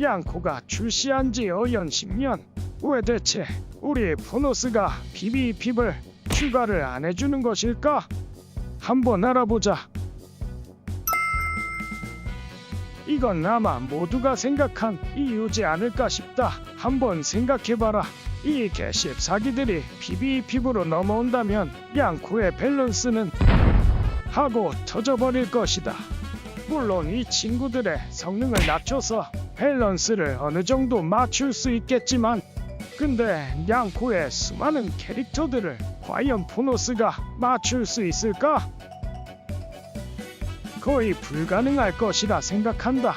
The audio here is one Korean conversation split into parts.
양코가 출시한 지 어연 10년. 왜 대체 우리 포노스가 PVP를 추가를 안 해주는 것일까? 한번 알아보자. 이건 아마 모두가 생각한 이유지 않을까 싶다. 한번 생각해봐라. 이 개십 사기들이 PVP로 넘어온다면 양코의 밸런스는 하고 터져버릴 것이다. 물론 이 친구들의 성능을 낮춰서 밸런스를 어느 정도 맞출 수 있겠지만 근데 양코의 수많은 캐릭터들을 과연 포노스가 맞출 수 있을까? 거의 불가능할 것이라 생각한다.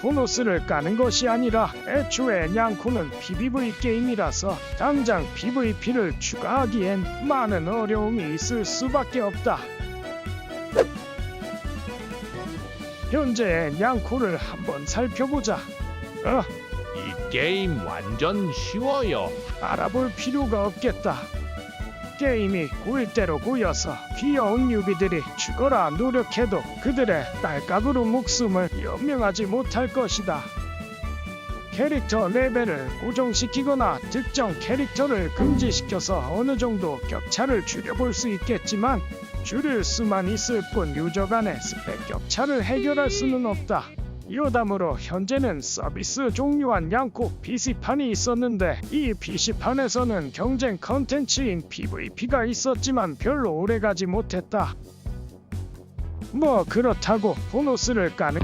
보너스를 까는 것이 아니라 애초에 양코는 PVP 게임이라서 당장 PVP를 추가하기엔 많은 어려움이 있을 수밖에 없다. 현재의 양코를 한번 살펴보자. 어, 이 게임 완전 쉬워요. 알아볼 필요가 없겠다. 게임이 고일대로 고여서 귀여운 유비들이 죽어라 노력해도 그들의 딸깍으로 목숨을 연명하지 못할 것이다. 캐릭터 레벨을 고정시키거나 특정 캐릭터를 금지시켜서 어느 정도 격차를 줄여볼 수 있겠지만 줄일 수만 있을 뿐 유저 간의 스펙 격차를 해결할 수는 없다. 여담으로 현재는 서비스 종료한 양코 PC판이 있었는데 이 PC판에서는 경쟁 컨텐츠인 PVP가 있었지만 별로 오래가지 못했다. 뭐 그렇다고 보너스를 까는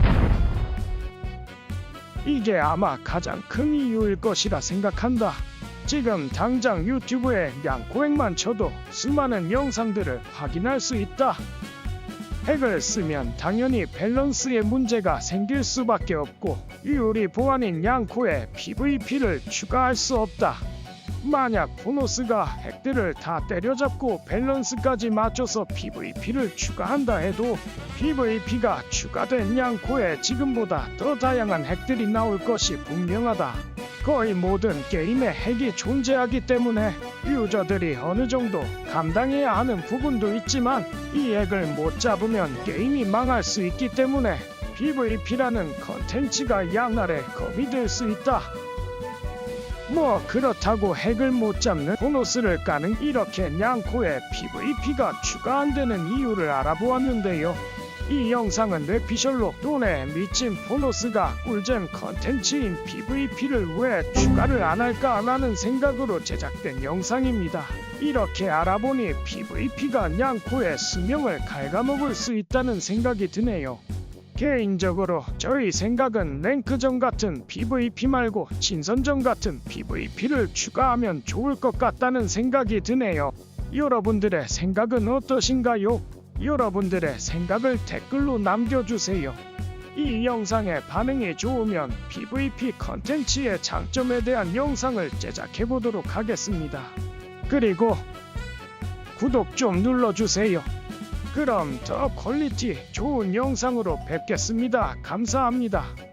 이게 아마 가장 큰 이유일 것이라 생각한다. 지금 당장 유튜브에 양코액만 쳐도 수많은 영상들을 확인할 수 있다. 핵을 쓰면 당연히 밸런스에 문제가 생길 수밖에 없고 유리 보안인 양코에 PVP를 추가할 수 없다. 만약 보너스가 핵들을 다 때려잡고 밸런스까지 맞춰서 PVP를 추가한다 해도 PVP가 추가된 양코에 지금보다 더 다양한 핵들이 나올 것이 분명하다. 거의 모든 게임에 핵이 존재하기 때문에 유저들이 어느 정도 감당해야 하는 부분도 있지만 이 핵을 못 잡으면 게임이 망할 수 있기 때문에 PVP라는 컨텐츠가 양날의 검이 될 수 있다. 뭐 그렇다고 핵을 못 잡는 보너스를 까는 이렇게 양코에 PVP가 추가 안 되는 이유를 알아보았는데요. 이 영상은 뇌피셜로 돈에 미친 보너스가 꿀잼 컨텐츠인 PVP를 왜 추가를 안 할까 라는 생각으로 제작된 영상입니다. 이렇게 알아보니 PVP가 양코의 수명을 갉아먹을 수 있다는 생각이 드네요. 개인적으로 저희 생각은 랭크전 같은 PVP 말고 친선전 같은 PVP를 추가하면 좋을 것 같다는 생각이 드네요. 여러분들의 생각은 어떠신가요? 여러분들의 생각을 댓글로 남겨주세요. 이 영상의 반응이 좋으면 PVP 컨텐츠의 장점에 대한 영상을 제작해 보도록 하겠습니다. 그리고 구독 좀 눌러주세요. 그럼 더 퀄리티 좋은 영상으로 뵙겠습니다. 감사합니다.